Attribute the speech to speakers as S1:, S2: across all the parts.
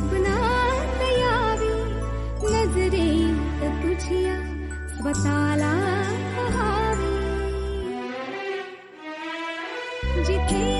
S1: अपना तयारी नजरे तुझिया स्वताला जिथे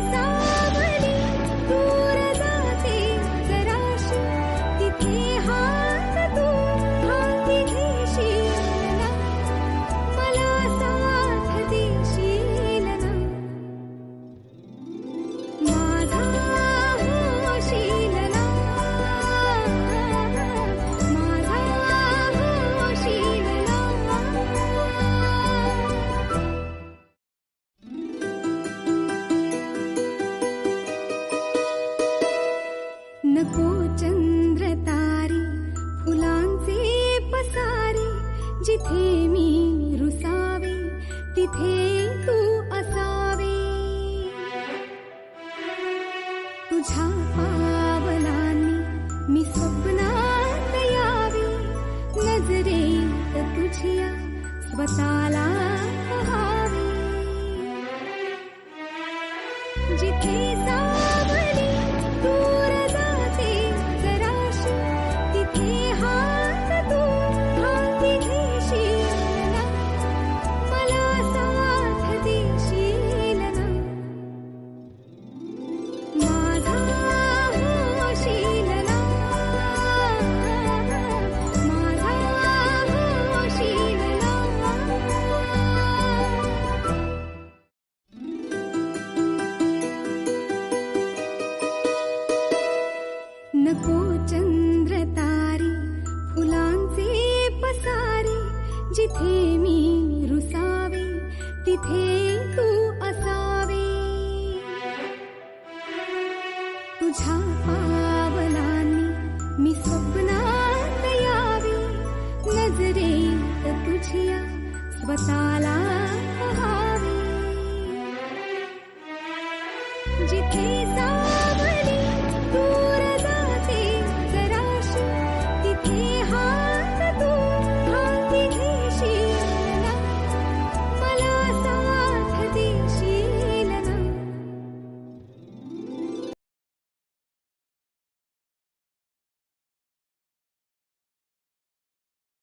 S1: नको चंद्र तारे फुलांचे पसारे जिथे मी रुसावे तिथे तू असावे। तुझ्या पावलांनी मी स्वप्नात यावी नजरेत तुझिया स्वतःला जिथे जिथे मी रुसावे तिथे तू असावे. तुझ्या पावलांनी मी स्वप्नात यावी. नजरेत तुझिया स्वतःला जिथे हात तू हाती